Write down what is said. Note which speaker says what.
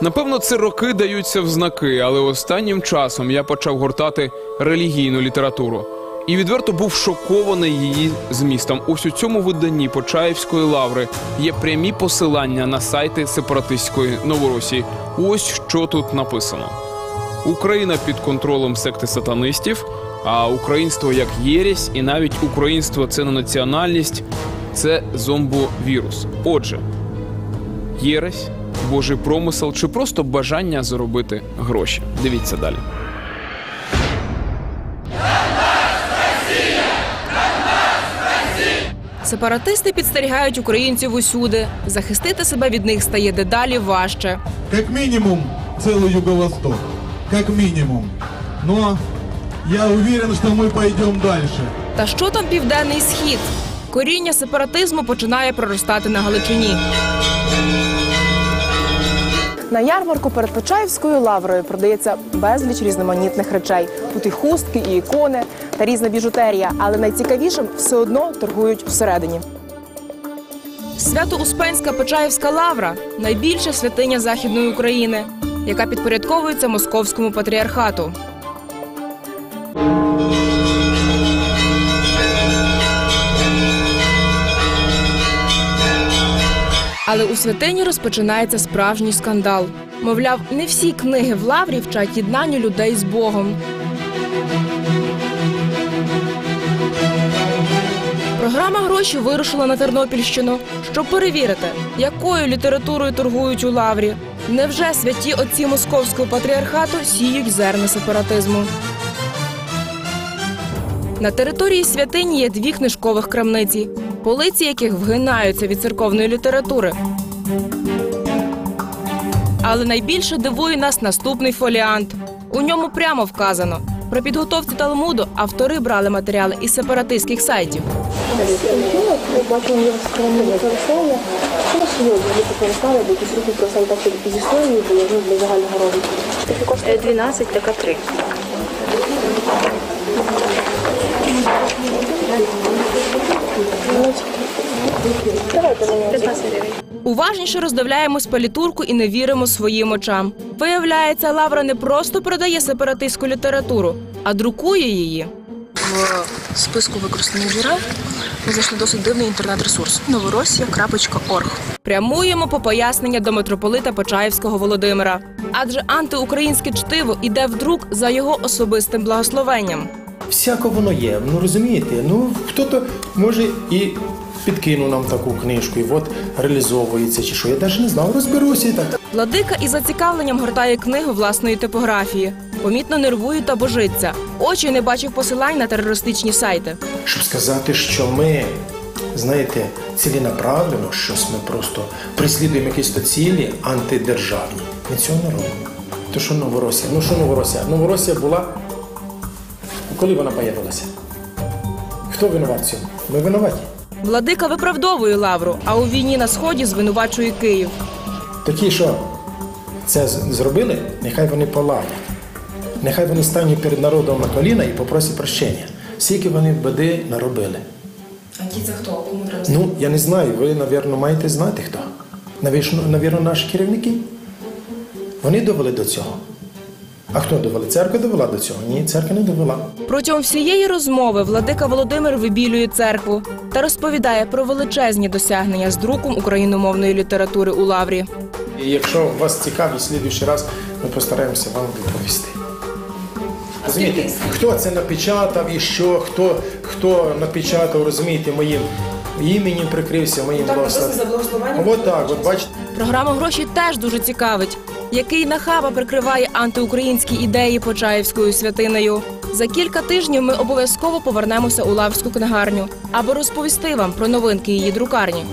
Speaker 1: Напевно, це роки даються в знаки, але останнім часом я почав гортати релігійну літературу. І відверто був шокований її змістом. Ось у цьому виданні Почаївської лаври є прямі посилання на сайти сепаратистської Новоросії. Ось що тут написано: Україна під контролем секти сатанистів, а українство як єресь, і навіть українство це не національність, це зомбовірус. Отже, єресь, божий промисел чи просто бажання заробити гроші. Дивіться далі.
Speaker 2: Сепаратисти підстерігають українців усюди. Захистити себе від них стає дедалі важче.
Speaker 3: Как минимум целый Юго-Восток. Как минимум. Но я уверен, что мы пойдем дальше.
Speaker 2: Та що там південний схід? Коріння сепаратизму починає проростати на Галичині.
Speaker 4: На ярмарку перед Почаївською лаврою продається безліч різноманітних речей. Тут і хустки, і ікони та різна біжутерія. Але найцікавішим все одно торгують всередині.
Speaker 2: Свято-Успенська Почаївська лавра найбільша святиня Західної України, яка підпорядковується московському патріархату. Але у святині розпочинається справжній скандал. Мовляв, не всі книги в лаврі вчать єднанню людей з Богом. Програма гроші вирушила на Тернопільщину, щоб перевірити, якою літературою торгують у лаврі. Невже святі отці московського патріархату сіють зерна сепаратизму? На території святині є дві книжкових крамниці, полиці яких вгинаються від церковної літератури. Але найбільше дивує нас наступний фоліант. У ньому прямо вказано. При підготовці Талмуду автори брали матеріали із сепаратистських сайтів.
Speaker 5: Бачимо його скромне
Speaker 2: Уважніше роздивляємось палітурку і не віримо своїм очам. Виявляється, Лавра не просто продає сепаратистську літературу, а друкує її.
Speaker 6: В списку використаних джерел ми знайшли досить дивний інтернет-ресурс новоросія.орг.
Speaker 2: Прямуємо по пояснення до митрополита Почаївського Володимира. Адже антиукраїнське чтиво іде в друк за його особистим благословенням.
Speaker 7: Всяко воно є. Ну розумієте, ну хто-то може і підкинув нам таку книжку, і от реалізовується чи що. Я навіть не знав, розберуся і так.
Speaker 2: Владика із зацікавленням гортає книгу власної типографії. Помітно нервує та божиться. Очі не бачив посилань на терористичні сайти.
Speaker 7: Щоб сказати, що ми, знаєте, ціленаправлено, щось ми просто прислідуємо якісь то цілі антидержавні. Ми цього не робимо. То що Новоросія? Ну що Новоросія? Новоросія була. Коли вона появилася? Хто винуват в цьому? Ми винуваті.
Speaker 2: Владика виправдовує лавру, а у війні на сході звинувачує Київ.
Speaker 7: Такі, що це зробили, нехай вони поладять. Нехай вони стануть перед народом на коліна і попросять прощення. Скільки вони беди наробили.
Speaker 6: А ті це хто?
Speaker 7: Ну, я не знаю, ви, напевно, маєте знати хто. Навірно, наші керівники. Вони довели до цього. А хто довели? Церква довела до цього? Ні, церква не довела.
Speaker 2: Протягом всієї розмови владика Володимир вибілює церкву та розповідає про величезні досягнення з друком україномовної літератури у лаврі.
Speaker 7: І якщо вас цікавить, слідуючий раз ми постараємося вам відповісти. Розумієте, хто це напечатав і що, хто, хто напечатав, розумієте, моїм іменем прикрився, моїм благословенням. От так, от бачите.
Speaker 2: Програма гроші теж дуже цікавить. Який нахаба прикриває антиукраїнські ідеї Почаївською святиною. За кілька тижнів ми обов'язково повернемося у лавську книгарню, аби розповісти вам про новинки її друкарні.